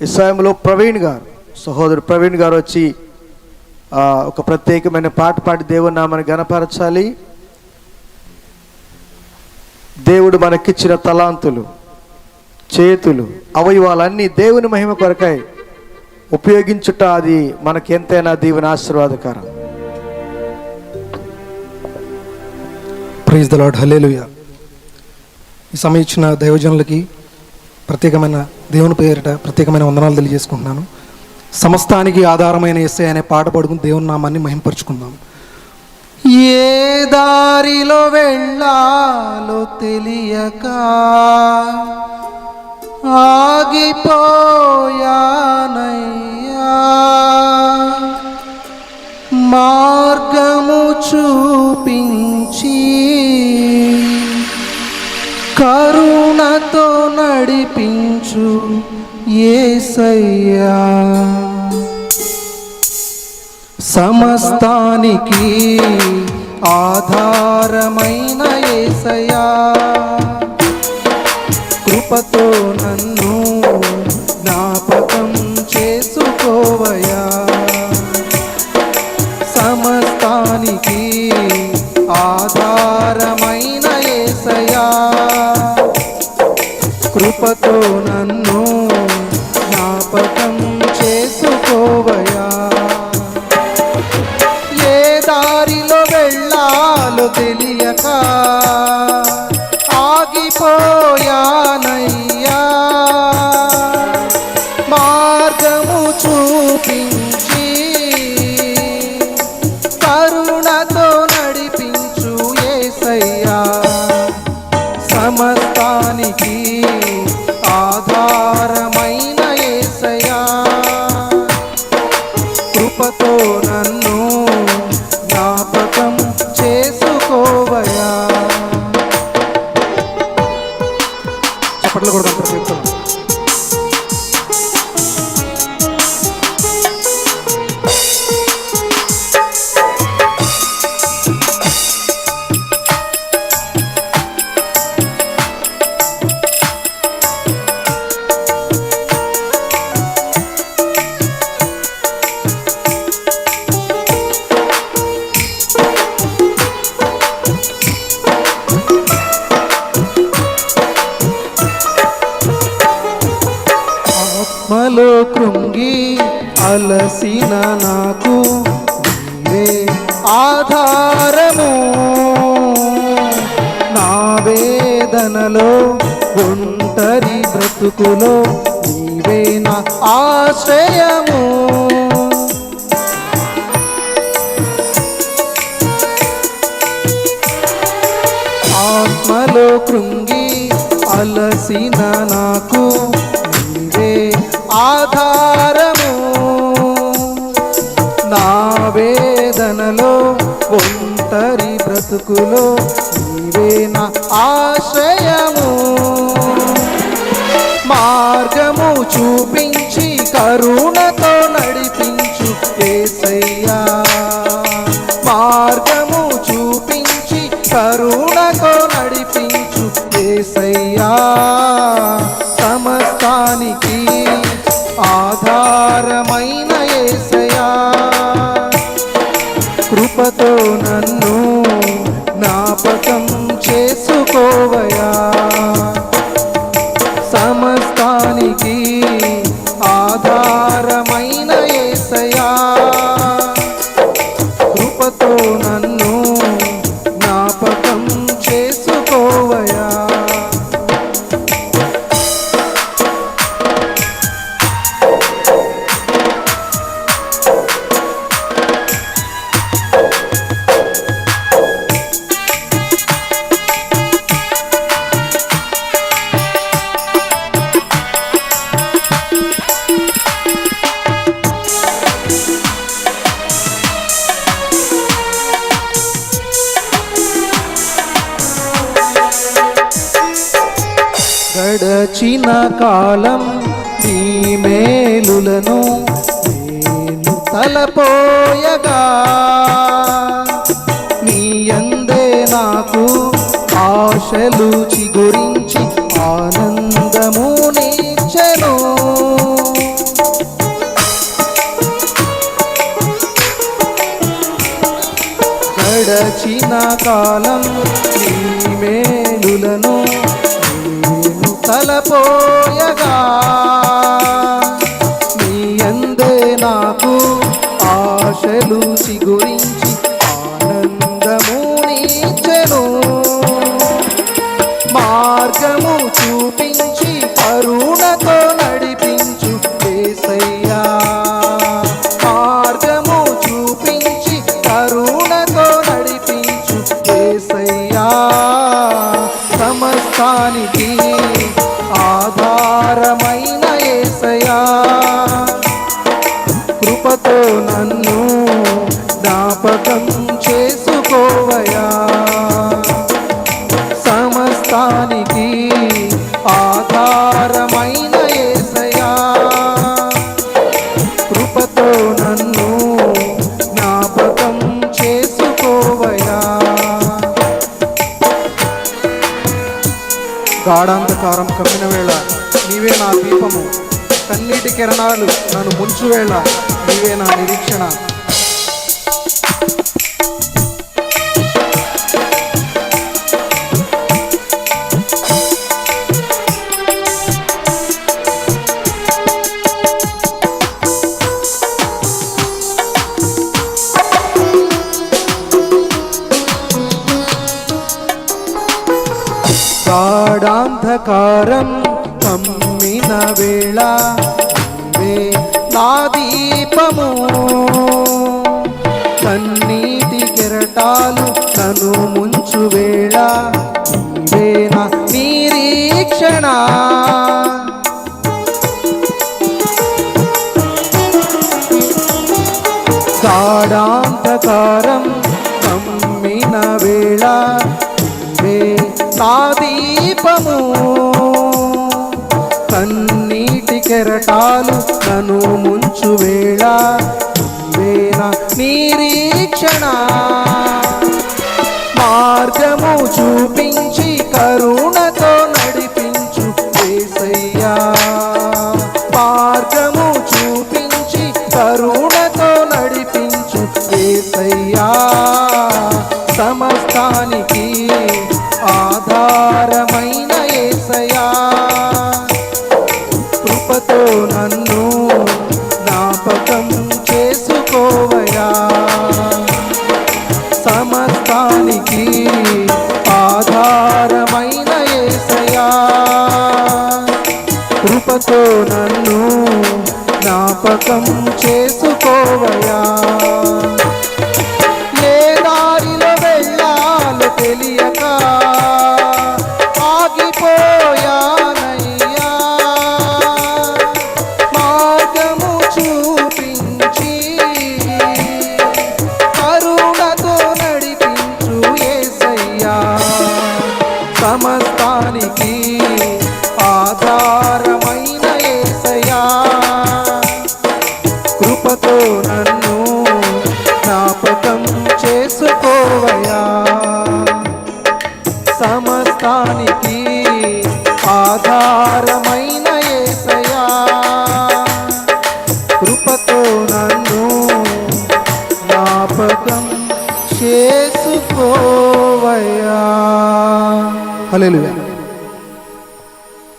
ఈ సమయంలో ప్రవీణ్ గారు సహోదరు ప్రవీణ్ గారు వచ్చి ఒక ప్రత్యేకమైన పాట పాడి దేవుని నామని గనపరచాలి దేవుడు మనకిచ్చిన తలాంతులు చేతులు అవయవాలన్నీ దేవుని మహిమ కొరకై ఉపయోగించుట అది మనకి ఎంతైనా దీవెన ఆశీర్వాదకరం. ప్రైజ్ ద లాడ్ హలేలుయ ఈ సమయం ఇచ్చిన దైవజనులకి ప్రత్యేకమైన దేవుని పేరిట ప్రత్యేకమైన వందనాలు తెలియజేసుకుంటున్నాను. సమస్తానికి ఆధారమైన ఎస్ఐ అనే పాట పాడుకుని దేవుని నామాన్ని మహింపరుచుకుందాం. ఏ దారిలో వెళ్ళాలో తెలియక ఆగిపోయానయ్యా. మార్గము చూపించి నాతో నడిపించు ఏసయ్యా. సమస్తానికి ఆధారమైన ఏసయ్యా. కృపతో నన్ను ఆగిపోయానయ్యా మార్గము చూపించి కరుణతో నడిపించు ఏసయ్యా. సమస్తానికి ఆధారమైన ఏసయ్యా. కృపతో నన్ను నాకు నీవే ఆధారము. నా వేదనలో ఒంటరి బ్రతుకులో నీవే నా ఆశ్రయము. ఆత్మలో కృంగి అలసిన నాకు ఒంటరి బ్రతుకులో నీవే నా ఆశ్రయము? మార్గము చూపించి కరుణతో నడిపించు ఏసయ్యా. మార్గము చూపించి కరుణతో నడిపించు ఏసయ్యా. సమస్తానికి గడిచిన కాలం ఈ మేలులను తలపోయగా. నీ అందే నాకు ఆశలు చిగురించి ఆనందము నీచను. గడచిన కాలం నీ మేలులను తలపోయగా నీ అందే నాకు ఆశలు చిగురించి గాఢాంధకారం కమ్మిన వేళ నీవే నా దీపము. కన్నీటి కిరణాలు నన్ను ముంచు వేళ నీవే నా నిరీక్షణ. కమ్మిన వేళ నీవే నా దీపము. కన్నీటి కెరటాలు నన్ను ముంచు వేళ నీవే నా నిరీక్షణ. గాఢాంధకారం కమ్మిన వేళ నీవే నా దీపము. కెరటాలు నను ముంచు వేళ నీవే నిరీక్షణ మార్గము చూపించి కరుణతో నడిపించు వేసయ్యా మార్గము చూపించి కరుణతో నడిపించు వేసయ్యా కృపతో నన్ను జ్ఞాపకం చేసుకోవయా ఏ దారిలో వెళ్ళాలో తెలియక ఆగిపోయానయ్యా. మార్గము చూపించి కరుణతో నడిపించు ఏసయ్యా. సమస్తానికి ఆధారమైన ఆధారమైన ఏసయా కృపతో నన్ను జ్ఞాపకం చేసుకోవయ్యా. హల్లెలూయా.